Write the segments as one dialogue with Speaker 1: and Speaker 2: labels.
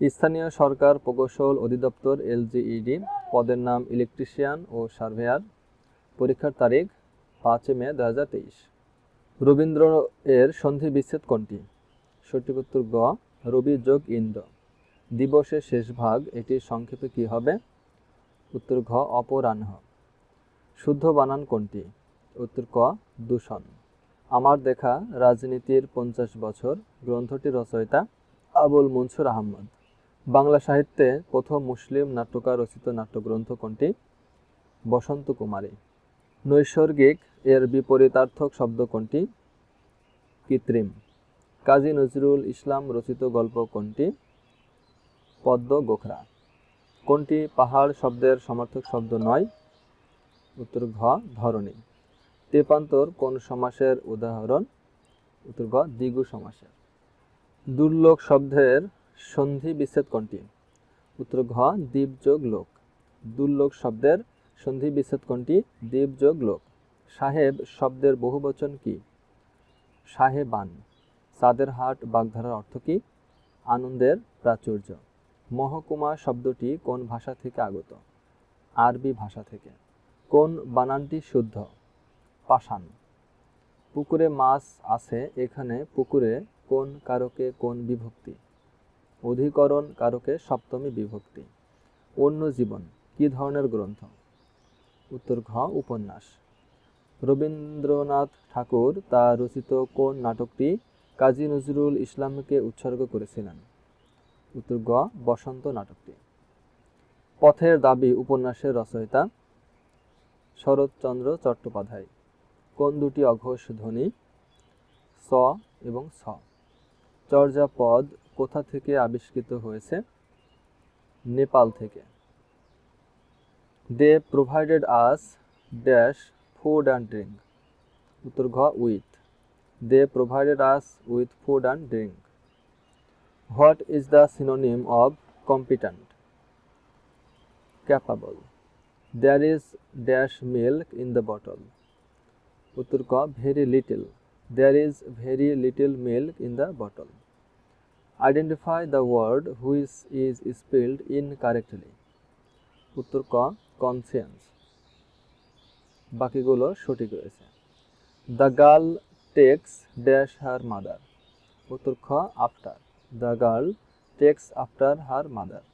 Speaker 1: স্থানীয় সরকার, প্রকৌশল অধিদপ্তর, এলজিইডি, পদের নাম ইলেকট্রিশিয়ান ও সার্ভেয়ার। পরীক্ষার তারিখ পাঁচই মে দু হাজার তেইশ। রবীন্দ্র এর সন্ধি বিচ্ছেদ কোনটি? সঠিক উত্তর গ, রবি যোগ ইন্দ্র। দিবসের শেষ ভাগ, এটির সংক্ষেপে কি হবে? উত্তর ঘ, অপরাহ্ন। শুদ্ধ বানান কোনটি? উত্তর ক, দূষণ। আমার দেখা রাজনীতির পঞ্চাশ বছর, গ্রন্থটির রচয়িতা আবুল মনসুর আহমদ। বাংলা সাহিত্যে প্রথম মুসলিম নাট্যকার রচিত নাট্যগ্রন্থ কোনটি? বসন্ত কুমারী। নৈসর্গিক এর বিপরীতার্থক শব্দ কোনটি? কৃত্রিম। কাজী নজরুল ইসলাম রচিত গল্প কোনটি? পদ্ম গোখরা। কোনটি পাহাড় শব্দের সমার্থক শব্দ নয়? উত্তর ঘ, ধরণী। তেপান্তর কোন সমাসের উদাহরণ? উত্তর ঘ দ্বিগু সমাসের। দুর্লোক শব্দের সন্ধি বিচ্ছেদ কোনটি উত্তর ঘ, দ্বীপ যোগ লোক। দুর্লোক শব্দের সন্ধি বিচ্ছেদ কোনটি? দ্বীপ যোগ লোক। সাহেব শব্দের বহুবচন কি? সাহেবান। সাদের হাট বাগধারার অর্থ কি? আনন্দের প্রাচুর্য। মহকুমা শব্দটি কোন ভাষা থেকে আগত? আরবি ভাষা থেকে। কোন বানানটি শুদ্ধ? পাষাণ। পুকুরে মাছ আছে, এখানে পুকুরে কোন কারকে কোন বিভক্তি? অধিকরণ কারকে সপ্তমী বিভক্তি। অন্য জীবন, কি ধরনের গ্রন্থ? উত্তর ঘ, উপন্যাস। রবীন্দ্রনাথ ঠাকুর তার রচিত কোন নাটকটি কাজী নজরুল ইসলামকে উৎসর্গ করেছিলেন? উত্তর গ বসন্ত নাটকটি। পথের দাবি, উপন্যাসের রচয়িতা শরৎচন্দ্র চট্টোপাধ্যায়। কোন দুটি অঘোষ ধ্বনি? স এবং স। চর্যাপদ কোথা থেকে আবিষ্কৃত হয়েছে? নেপাল থেকে। They provided us dash food and drink উত্তর ঘ with they provided us with food and drink what is the synonym of competent capable there is dash milk in the bottle উত্তর ক very little there is very little milk in the bottle identify the word which is spelled incorrectly উত্তর ক conscience বাকিগুলো সঠিক রয়েছে। The girl takes dash her mother উত্তর খ after the girl takes after her mother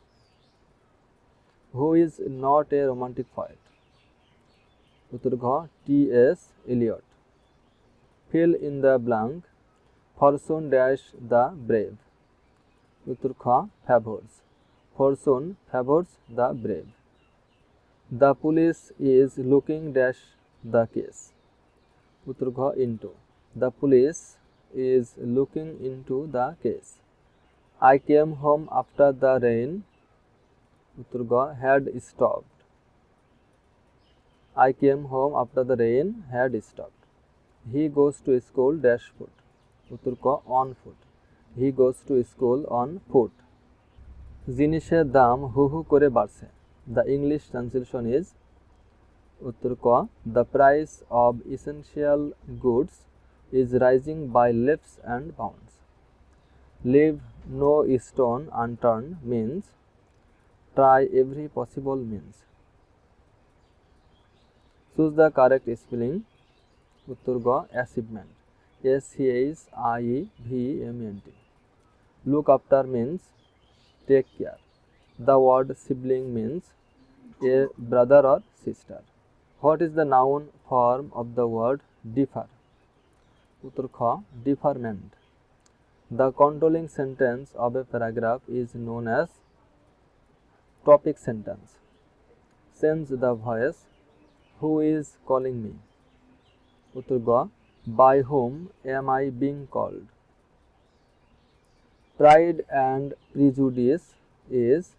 Speaker 1: who is not a romantic poet উত্তর ঘ T S Eliot fill in the blank fortune dash the brave উত্তর খ favours fortune favours the brave the police is looking dash the case উত্তর ঘ into the police is looking into the case I came home after the rain. উত্তর গ had stopped. I came home after the rain had stopped. He goes to school dash foot. উত্তর ক on foot. He goes to school on foot জিনিসের দাম হু হু করে বাড়ছে। দ্য ইংলিশ ট্রান্সলেশন ইজ উত্তর ক the price of essential goods is rising by leaps and bounds leave no stone unturned means, try every possible means. Choose the correct spelling. উত্তর গ achievement S C H I V M N look after means take care the word sibling means a brother or sister what is the noun form of the word differ উত্তর খ deferment the controlling sentence of a paragraph is known as topic sentence. Sends the voice, Who is calling me? Uttar Ga, By whom am I being called? Pride and Prejudice is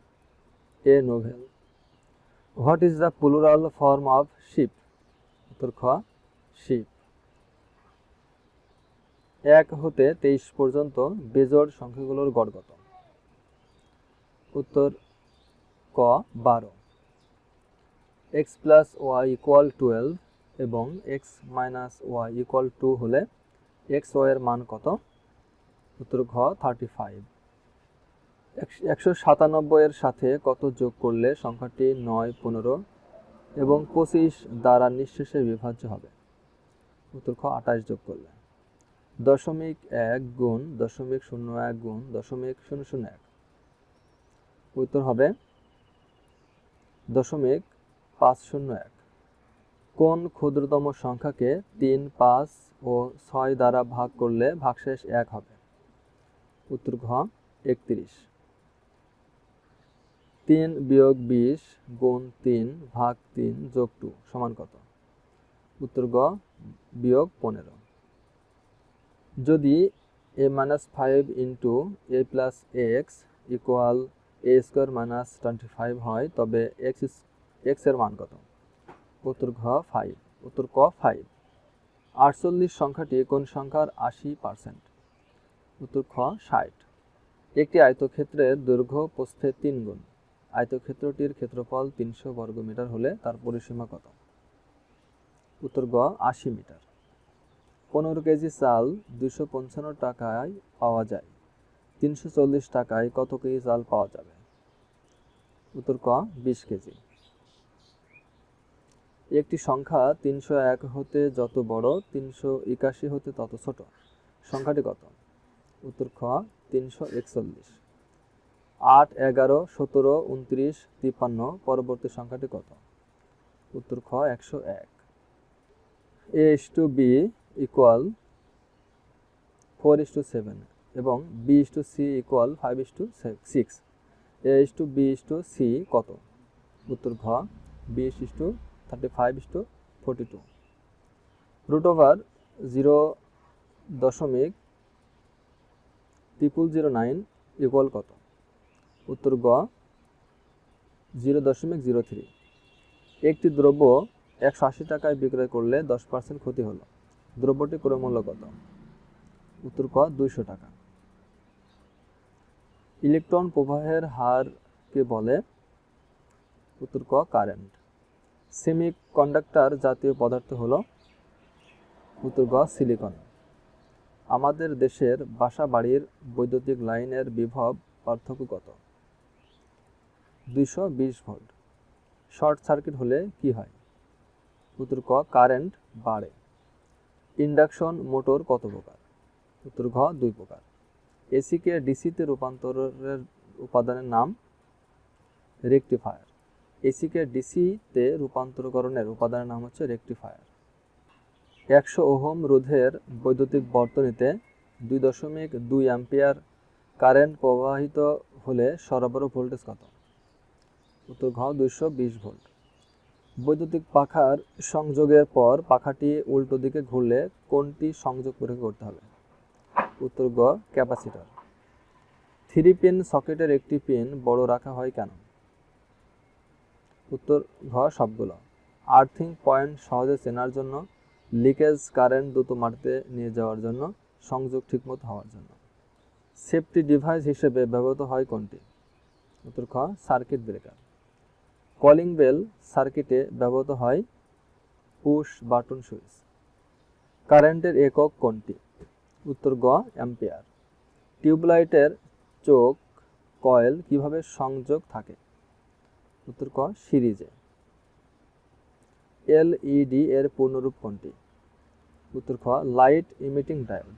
Speaker 1: a novel. What is the plural form of sheep? Uttar Kha, sheep. এক হতে তেইশ পর্যন্ত বেজোড় সংখ্যাগুলোর গড় কত উত্তর ক বারো X plus Y equal twelve এবং X minus Y equal two হলে এক্স ওয়াইয়ের মান কত উত্তর ঘ থার্টি ফাইভ একশো সাতানব্বই এর সাথে কত যোগ করলে সংখ্যাটি নয়, পনেরো এবং পঁচিশ দ্বারা নিঃশেষে বিভাজ্য হবে? উত্তর খ আঠাশ যোগ করলে। দশমিক এক গুণ দশমিক শূন্য এক গুণ দশমিক শূন্য শূন্য এক। উত্তর হবে দশমিক পাঁচ শূন্য এক। কোন ক্ষুদ্রতম সংখ্যাকে তিন, পাঁচ ও ছয় দ্বারা ভাগ করলে ভাগশেষ এক হবে? উত্তর ঘ, একত্রিশ। তিন বিয়োগ বিশ গুণ তিন ভাগ তিন যোগ টু সমান কত? উত্তর গ বিয়োগ পনেরো। যদি A minus five into A plus X equal A square minus twenty five হয়, তবে এক্স এক্স মান কত? উত্তর ঘ, ফাইভ। উত্তর ক, ফাইভ। আটচল্লিশ সংখ্যাটি কোন সংখ্যার আশি পার্সেন্ট? উত্তর খ, ষাট। একটি আয়তক্ষেত্রের দৈর্ঘ্য প্রস্থে তিন গুণ। আয়তক্ষেত্রটির ক্ষেত্রফল তিনশো বর্গমিটার হলে তার পরিসীমা কত? উত্তর গ, আশি মিটার। পনেরো কেজি চাল দুশো পঞ্চান্ন টাকায় পাওয়া যায়। তিনশো চল্লিশ টাকায় কত কেজি চাল পাওয়া যাবে? উত্তর ক, বিশ কেজি। একটি সংখ্যা তিনশো এক হতে যত বড়, তিনশো একাশি হতে তত ছোট। সংখ্যাটি কত? উত্তর খ, তিনশো একচল্লিশ। আট, এগারো, সতেরো, উনত্রিশ, তিপ্পান্ন, পরবর্তী সংখ্যাটি কত? উত্তর খ, একশো এক। A is to B equal four is to seven এবং B is to C equal five is to six A is to B is to C কত? উত্তর ঘ B is to thirty five is to forty two root over zero দশমিক triple zero nine equal কত? উত্তর গ zero দশমিক zero three একটি দ্রব্য একশো আশি টাকায় বিক্রয় করলে দশ পার্সেন্ট ক্ষতি হলো। দ্রব্যটি ক্রয় মূল্য কত? উত্তর ক, দুইশো টাকা। ইলেকট্রন প্রবাহের হারকে বলে? উত্তর ক, কারেন্ট। সেমি কন্ডাক্টর জাতীয় পদার্থ হলো? উত্তর গ, সিলিকন। আমাদের দেশের বাসা বাড়ির বৈদ্যুতিক লাইনের বিভব পার্থক্য কত? দুইশো বিশ ভোল্ট। শর্ট সার্কিট হলে কি হয়? উত্তর ক, কারেন্ট বাড়ে। ইন্ডাকশন মোটর কত প্রকার? উত্তর ঘ, দুই প্রকার। এসিকে ডিসিতে রূপান্তরের উপাদানের নাম? রেকটিফায়ার। এসিকে ডিসিতে রূপান্তরকরণের উপাদানের নাম হচ্ছে রেকটিফায়ার। একশো ওহম রোধের বৈদ্যুতিক বর্তনীতে দুই দশমিক দুই অ্যাম্পিয়ার কারেন্ট প্রবাহিত হলে সরবরাহ ভোল্টেজ কত? উত্তর ঘ দুইশো বিশ ভোল্ট। বৈদ্যুতিক পাখার সংযোগের পর পাখাটি উল্টো দিকে ঘুরলে কোনটি সংযোগ পরীক্ষা করতে হবে? উত্তর গ, ক্যাপাসিটর। থ্রি পিন সকেটের একটি পিন বড় রাখা হয় কেন? উত্তর ঘ, সবগুলো। আর্থিং পয়েন্ট সহজে চেনার জন্য লিকেজ কারেন্ট দ্রুত মাটিতে নিয়ে যাওয়ার জন্য, সংযোগ ঠিকমতো হওয়ার জন্য। সেফটি ডিভাইস হিসেবে ব্যবহৃত হয় কোনটি? উত্তর খ, সার্কিট ব্রেকার। কলিং বেল সার্কিটে ব্যবহৃত হয় পুশ বাটন সুইচ। কারেন্টের একক কোনটি? উত্তর গ, অ্যাম্পিয়ার। টিউবলাইটের চোখ, কয়েল কীভাবে সংযোগ থাকে? উত্তর ক, সিরিজে। এলইডি এর পূর্ণরূপ কোনটি? উত্তর খ লাইট ইমিটিং ডায়োড